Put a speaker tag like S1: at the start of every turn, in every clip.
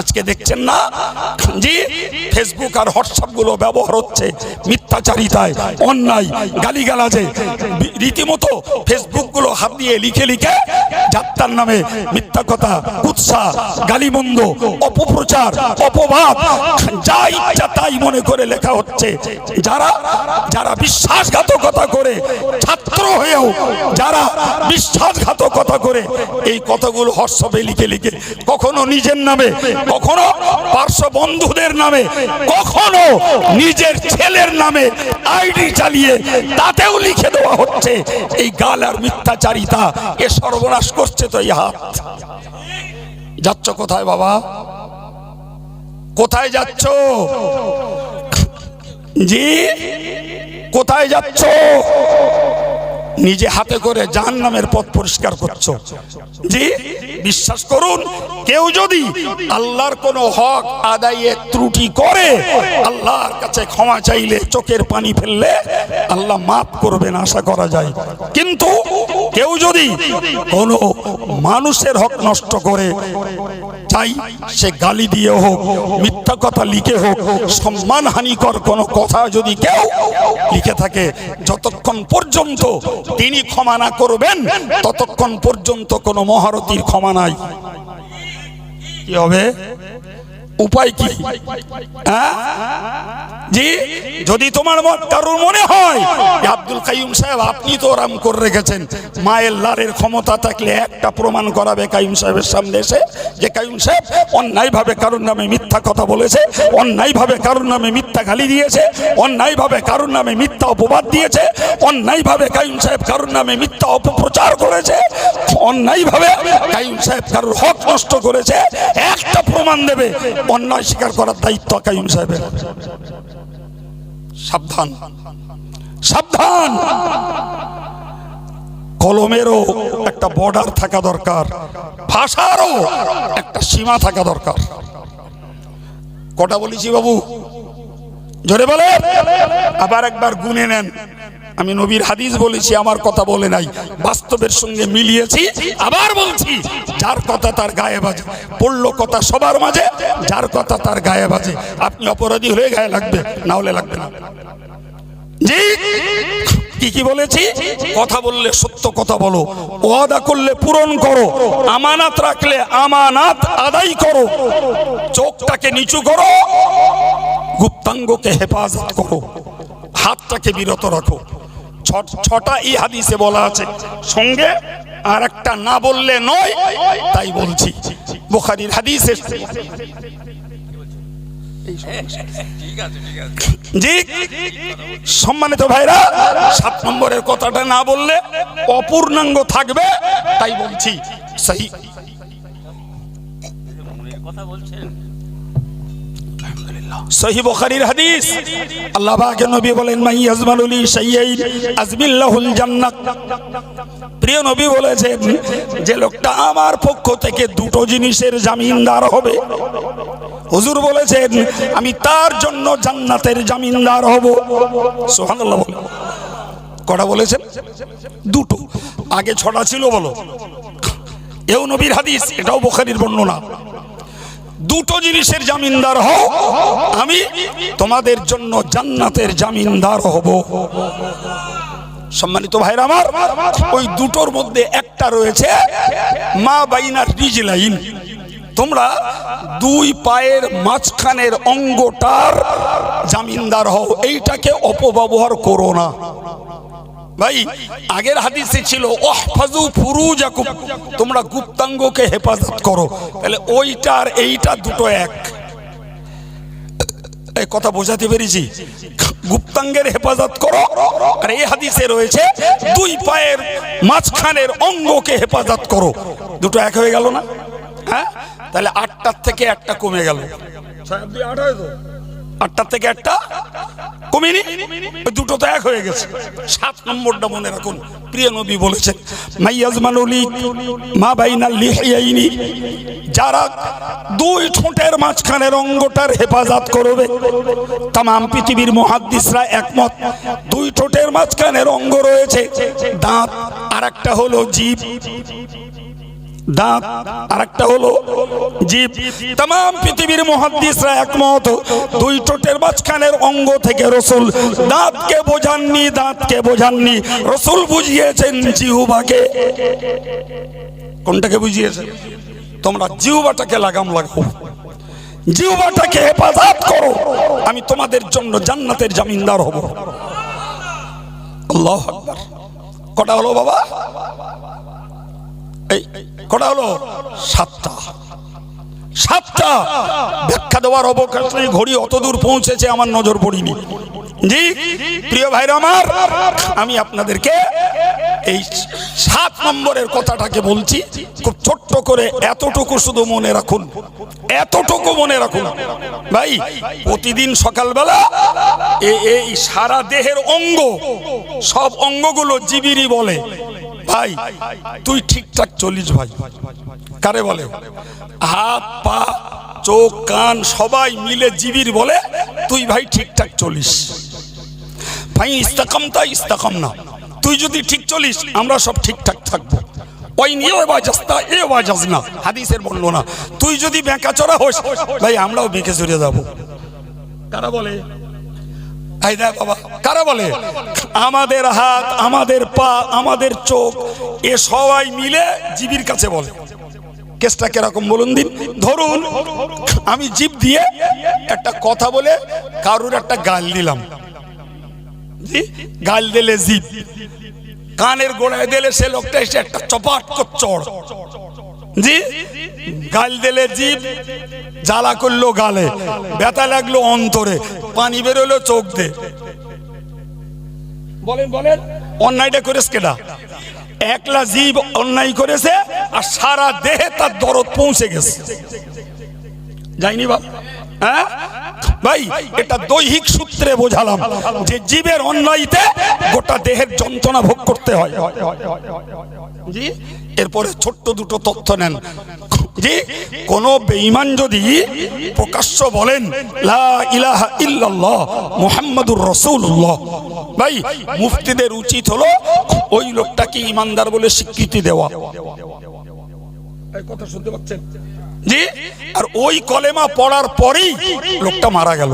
S1: আজকে দেখছেন না? জি ফেসবুক আর হোয়াটসঅ্যাপগুলো ব্যবহার হচ্ছে মিথ্যাচারিতায়, অন্যায়, গালিগালাজে। রীতিমতো ফেসবুকগুলো হাত দিয়ে লিখে লিখে যাত্রার নামে মিথ্যা কথা কুৎসা, গালিমন্দ, অপপ্রচার, অপবাদ, যা ইচ্ছা তাই মনে করে লেখা হচ্ছে। যারা যারা বিশ্বাসঘাতকতা করে, ছাত্র হয়েও যারা বিশ্বাসঘাতকতা করে, এই কথাগুলো হোয়াটসঅ্যাপে লিখে লিখে কখনো নিজের নামে কখনো পার্শ্ব বন্ধুদের নামে, কখনো নিজের ছেলের নামে আইডি চালিয়ে তাতেও লিখে দেওয়া হচ্ছে, এই গাল আর মিথ্যাচারিতা এ সর্বনাশ করছে তো এই হাত। যাচ্ছ কোথায় বাবা? কোথায় যাচ্ছ? জি? কোথায় যাচ্ছ? নিজে হাতে করে জাহান নামের পথ পরিষ্কার করছ। জি, বিশ্বাস করুন, কেউ যদি আল্লাহর কোনো হক আদায়ে ত্রুটি করে, আল্লাহর কাছে ক্ষমা চাইলে চোখের পানি ফেললে আল্লাহ মাফ করবেন আশা করা যায়। কিন্তু কেউ যদি কোনো মানুষের হক নষ্ট করে চাই সে গালি দিয়ে হোক, মিথ্যা কথা লিখে হোক সম্মান হানিকর কোনো কথা যদি কেউ লিখে থাকে, যতক্ষণ পর্যন্ত তিনি ক্ষমা না করবেন, ততক্ষণ পর্যন্ত কোনো মহারতির ক্ষমা নাই। কি হবে? উপায় কি? হ্যাঁ? জি? যদি তোমার মত কারোর মনে হয় আব্দুল কাইম সাহেব, আপনি তো ওরাম করে রেখেছেন। মায়ের লারের ক্ষমতা থাকলে একটা প্রমাণ করাবে কাইম সাহেবের সামনে এসে যে কাইম সাহেব অন্যায়ভাবে কারোর নামে মিথ্যা কথা বলেছে, অন্যায়ভাবে কারোর নামে মিথ্যা গালি দিয়েছে, অন্যায়ভাবে কারোর নামে মিথ্যা অপবাদ দিয়েছে, অন্যায়ভাবে কাইম সাহেব কারোর নামে মিথ্যা অপপ্রচার করেছে, অন্যায়ভাবে কাইম সাহেব কারোর হক নষ্ট করেছে, একটা প্রমাণ দেবে। অন্যায় স্বীকার করার দায়িত্ব কাইম সাহেবের। সাবধান। সাবধান! কলমেরও একটা বর্ডার থাকা দরকার, ভাষারও একটা সীমা থাকা দরকার। কটা বলেছি বাবু? জোরে বলে আবার একবার গুনে নেন। আমি নবীর হাদিস বলেছি, আমার কথা বলে নাই। বাস্তবের সঙ্গে মিলিয়েছি, আবার বলছি, যার কথা তার গায়ে বাজে। পড়ল কথা সবার মাঝে, যার কথা তার গায়ে বাজে। আপনি অপরাধী হয়ে গায়ে লাগবে, না হলে লাগবে না। কি কি বলেছি? কথা বললে সত্য কথা বলো, ওয়াদা করলে পূরণ করো, আমানাত রাখলে আমানাত আদায় করো। চোখটাকে নিচু করো, গুপ্তাঙ্গকে হেফাজত করো, হাতটাকে বিরত রাখো। ছটা এই হাদিসে বলা আছে। সঙ্গে আর একটা না বললে নয়, তাই বলছি। বুখারির হাদিসে জি, সম্মানিত ভাইরা, সাত নম্বরের কথাটা না বললে অপূর্ণাঙ্গ থাকবে, তাই বলছি। সেই সহি বুখারীর হাদিস। আল্লাহ পাক নবী বলেন মাই আজমালুলি শাইয়াইন আজমিল্লাহুল জান্নাত। প্রিয় নবী বলেছেন যে লোকটা আমার পক্ষ থেকে দুটো জিনিসের জামিনদার হবে। হুজুর বলেছেন আমি তার জন্য জান্নাতের জামিনদার হব। সুবহানাল্লাহ বলে কটা বলেছেন? দুটো। আগে ছটা ছিল বলো। এও নবীর হাদিস এটাও বুখারীর বর্ণনা। দুটো জিনিসের জামিনদার হও। আমি তোমাদের জন্য জান্নাতের জামিনদার হব। সম্মানিত ভাইরা আমার, ওই দুটোর মধ্যে একটা রয়েছে, মা বাইনার রিজলাইন। তোমরা দুই পায়ের মাঝখানের অঙ্গটার জামিনদার হও। এইটাকে অপব্যবহার করো না। ভাই, আগের হাদিসে ছিল ওহফাজু ফুরুজাকুম তোমরা গুপ্তাঙ্গকে হেফাজত করো। তাহলে ওইটা আর এইটা দুটো এক। কথা বোঝাতে পেরেছি? গুপ্তাঙ্গের হেফাজত করো। আর এই হাদিসে রয়েছে, দুই পায়ের মাঝখানের অঙ্গকে হেফাজত করো। দুটো এক হয়ে গেল না? হ্যাঁ? তাহলে আটটার থেকে একটা কমে গেল। আট আটটার থেকে একটা কমিনি? দুটো তো এক হয়ে গেছে। সাত নম্বরটা মনে রাখুন, প্রিয় নবী বলেছেন মাইয়াজমানুলি মা বাইনাল লিহিয়াইনি যারা দুই ঠোঁটের মাঝখানের অঙ্গটার হেফাজত করবে। তাম পৃথিবীর মহাদ্দিসরা একমত, দুই ঠোঁটের মাঝখানের অঙ্গ রয়েছে, দাঁত আর একটা হলো জীব। দাঁত আর একটা হলো জীব। তাম পৃথিবীর মহাদ্দিসরা একমত, দুই ঠোঁটের মাঝখানের অঙ্গ থেকে রসুল দাঁতকে বোঝাননি দাঁতকে বোঝাননি। রসুল বুঝিয়েছেন জিহুবাকে। কোনটাকে বুঝিয়েছেন? তোমরা জিহুবাটাকে লাগাম লাগাও। জিহুবাটাকে হেফাজত করো। আমি তোমাদের জন্য জান্নাতের জামিনদার হব। আল্লাহ কটা হলো বাবা? এই কটা হলো? সাতটা। সাতটা। ব্যাখ্যা দেওয়ার অবকাশ নেই, ঘড়ি অত দূর পৌঁছেছে, আমার নজর পড়িনি। জি, প্রিয় ভাইরা আমার, আমি আপনাদেরকে এই সাত নম্বরের কথাটাকে বলছি, খুব ছোট্ট করে এতটুকু শুধু মনে রাখুন, এতটুকু মনে রাখুন। ভাই, প্রতিদিন সকালবেলা এই সারা দেহের অঙ্গ, সব অঙ্গগুলো জিবিরি বলে। ভাই, তুই ঠিকঠাক চলিস ভাই। কারে বলে? হাত, পা, চোখ, কান, সবাই মিলে জিবির বলে, তুই ভাই ঠিকঠাক চলিস। ভাই, ইস্তাকাম তাই ইস্তাকাম না। তুই যদি ঠিক চলিস, আমরা সব ঠিকঠাক থাকব। ওই নিয়ে বাজাস্তা এ বাজাস না। হাদিসের বলল না। তুই যদি বেঁকা চড়া হোস, ভাই, আমরাও বেঁকে চড়ে যাব। কারা বলে? এই কারা বলে? আমাদের হাত, আমাদের পা, আমাদের চোখ, এ সবাই মিলে জীবির কাছে বলে। কেসটা কীরকম বলুন দিন? ধরুন, আমি জীব দিয়ে একটা কথা বলে কারুর একটা গাল দিলাম? গাল দিলে জীব কানের গোড়ায় দিলে সে লোকটা এসে একটা চপাট চড় জি? গাল দিলে জীব জ্বালা করল গালে, ব্যথা লাগল অন্তরে, পানি বেরোলো চোখ। দে বলেন বলেন, অন্যায়টা করেছে কেটা একলা জীব অন্যায় করেছে আর সারা দেহে তার দরদ পৌঁছে গেছে। যাইনি হ্যাঁ ভাই, এটা দৈহিক সূত্রে বোঝালাম যে জীবের অন্যায়তে গোটা দেহের যন্ত্রণা ভোগ করতে হয়। এরপরে ছোট্ট দুটো তথ্য নেন। জি? কোন বেঈমান যদি প্রকাশ্য বলেন, লা ইলাহা ইল্লাল্লাহ মুহাম্মাদুর রাসূলুল্লাহ ভাই, মুফতিদের উচিত হলো ওই লোকটাকে ইমানদার বলে স্বীকৃতি দেওয়া। কথা শুনতে পাচ্ছেন? জি? আর ওই কলেমা পড়ার পরেই লোকটা মারা গেল।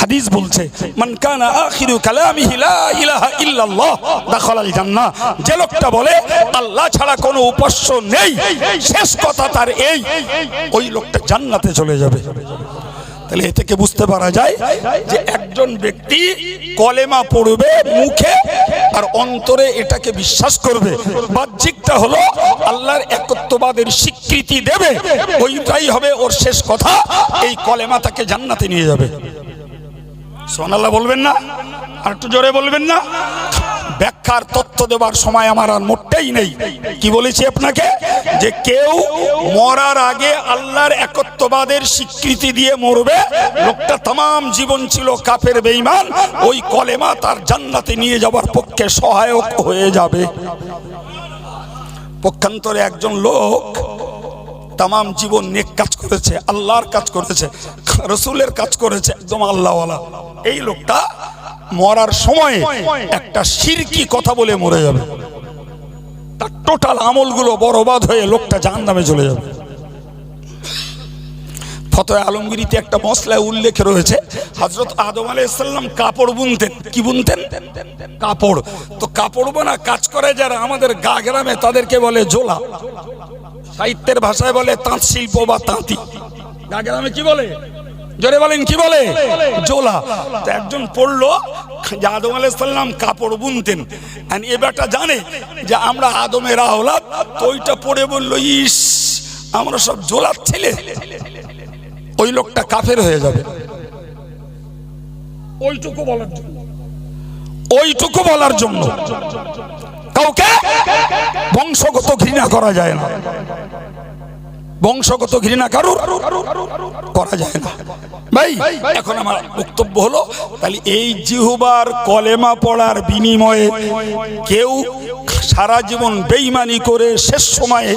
S1: হাদিস বলছে, মান কানা আখিরু কালামিহি লা ইলাহা ইল্লাল্লাহ, দাখালাল জান্নাহ। যে লোকটা বলে, আল্লাহ ছাড়া কোনো উপাস্য নেই, শেষ কথা তার এই, ওই লোকটা জান্নাতে চলে যাবে। তাহলে এ থেকে বুঝতে পারা যায় যে একজন ব্যক্তি কলেমা পড়বে মুখে আর অন্তরে এটাকে বিশ্বাস করবে। বাহ্যিকটা হলো আল্লাহর একত্ববাদের স্বীকৃতি দেবে। ওইটাই হবে ওর শেষ কথা। এই কলেমা তাকে জান্নাতে নিয়ে যাবে। সোনাল্লাহ বলবেন না? আর একটু জোরে বলবেন না? ব্যাখ্যার তথ্য দেবার সময় আমার আর মোটেই নেই। কি বলেছি আপনাকে? যে কেউ মরার আগে আল্লাহর একত্ববাদের স্বীকৃতি দিয়ে মরবে, লোকটা তাম জীবন ছিল কাফের, বেঈমান, ওই কলেমা তার জান্নাতে নিয়ে যাবার পক্ষে সহায়ক হয়ে যাবে। পক্ষান্তরে একজন লোক তাম জীবন নেক কাজ করেছে, আল্লাহর কাজ করেছে, রসুলের কাজ করেছে, একদম আল্লাহওয়ালা। এই লোকটা মরার সময় একটা সিরকি কথা বলে মরে যাবে। তার টোটাল আমলগুলো বরবাদ হয়ে লোকটা জাহান নামে চলে যাবে। ফতোয় আলমগিরিতে একটা মশলায় উল্লেখ রয়েছে হজরত আদম আলাইসাল্লাম কাপড় বুনতেন। কি বুনতেন? কাপড়। তো কাপড় বোনা কাজ করে যারা আমাদের গা গ্রামে, তাদেরকে বলে জোলা। সাহিত্যের ভাষায় বলে তাঁত শিল্প বা তাঁতি। গা গ্রামে কি বলে? জোরে বলেন কি বলে? জোলা। তো একজন পড়ল যে আদম আলাইসাল্লাম কাপড় বুনতেন। আর এ বেটা জানে যে আমরা আদমের আওলাদ তো ওইটা পড়ে বলল ইস আমরা সব জোলার ছেলে। ওই লোকটা কাফের হয়ে যাবে। ওইটুকু বলার জন্য। ওইটুকু বলার জন্য। কাউকে বংশগত ঘৃণা করা যায় না। বংশগত ঘৃণা কারুর করা যায় না। ভাই, এখন আমার বক্তব্য হলো, তাহলে এই জিহুবার কলেমা পড়ার বিনিময়ে কেউ সারা জীবন বেইমানি করে শেষ সময়ে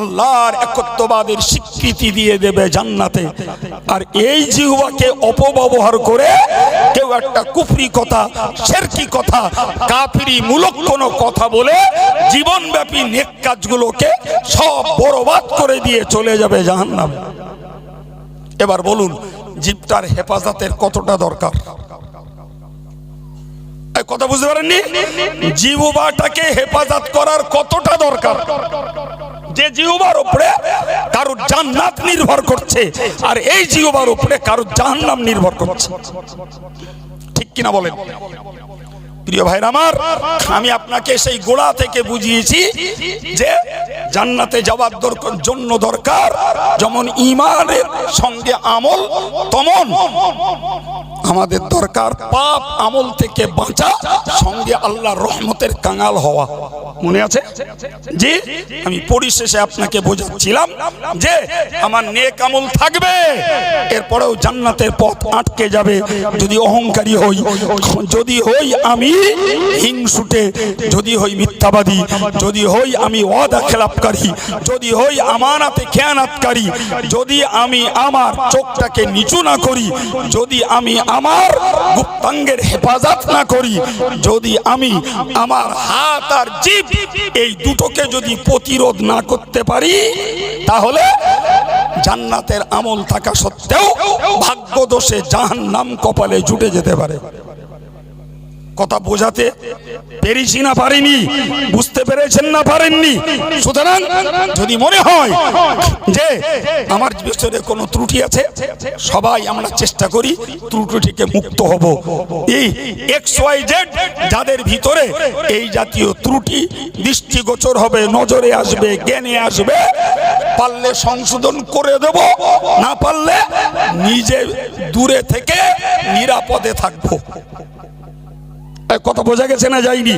S1: আল্লাহর একত্ববাদের স্বীকৃতি দিয়ে দেবে জান্নাতে। আর এই জিহুয়াকে অপব্যবহার করে কেউ একটা কুফরি কথা, শেরকি কথা, কাফিরি মূলক কোনো কথা বলে জীবনব্যাপী নেক কাজগুলোকে সব বরবাদ করে দিয়ে চলে যাবে জাহান্নামে। এবার বলুন জীবটার হেফাজতের কতটা দরকার? কথা বুঝতে পারেননি? জিহুবাটাকে হেফাজত করার কতটা দরকার? যে জিহুবার উপরে কারোর জান্নাত নির্ভর করছে, আর এই জিহুবার উপরে কারোর জাহান্নাম নির্ভর করছে। ঠিক কিনা বলেন? প্রিয় ভাইরা আমার, আমি আপনাকে সেই গোড়া থেকে বুঝিয়েছি যে জান্নাতে যাওয়ার জন্য দরকার যেমন ইমানের সঙ্গে আমল, তমন আমাদের দরকার পাপ আমল থেকে বাঁচা, সঙ্গে আল্লাহর রহমতের কাঙাল হওয়া। মনে আছে? জি, আমি পরিশেষে আপনাকে বোঝাচ্ছিলাম যে আমার নেক আমল থাকবে, এরপরেও জান্নাতের পথ আটকে যাবে। যদি অহংকারী হই, যদি হই আমি হিংসুটে, যদি হই মিথ্যাবাদী, যদি হই আমি ওয়াদা খেলাপকারী, যদি হই আমানাতে খেয়ানাতকারী, যদি আমি আমার চোখটাকে নিচু না করি, যদি আমি আমার গুপ্তাঙ্গের হেফাজত না করি, যদি আমি আমার হাত আর জিভ এই দুটোকে যদি প্রতিরোধ না করতে পারি, তাহলে জান্নাতের আমল থাকা সত্ত্বেও ভাগ্যদোষে জাহান্নাম কপালে জুটে যেতে পারে। কথা বোঝাতে পেরেছি না পারিনি, বুঝতে পেরেছেন না পারেননি। সুতরাং যদি মনে হয় যে আমার ভিতরে কোনো ত্রুটি আছে, সবাই আমরা চেষ্টা করি ত্রুটি থেকে মুক্ত হব। এই এক্স ওয়াই জেড যাদের ভিতরে এই জাতীয় ত্রুটি দৃষ্টিগোচর হবে, নজরে আসবে, জ্ঞানে আসবে, পারলে সংশোধন করে দেব, না পারলে নিজে দূরে থেকে নিরাপদে থাকব। কথা বোঝা গেছে না যায়নি?